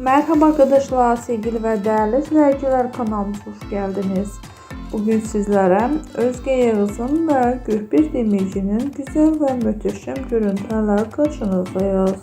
Merhaba arkadaşlar, sevgili ve değerli izleyiciler kanalımıza hoş geldiniz. Bugün sizlere Özge Yağız'ın ve Gülbir Demirci'nin güzel ve muhteşem görüntüler karşınızdayız.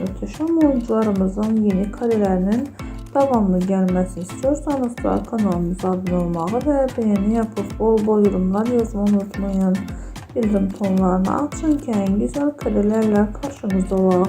Muhteşem oyuncularımızın yeni karelerinin devamlı gelmesini istiyorsanız da kanalımıza abone olmayı ve beğeni yapıp bol bol yorumlar yazmayı unutmayın. Bildirim tonlarını açın ki en güzel karelerle karşınızda var.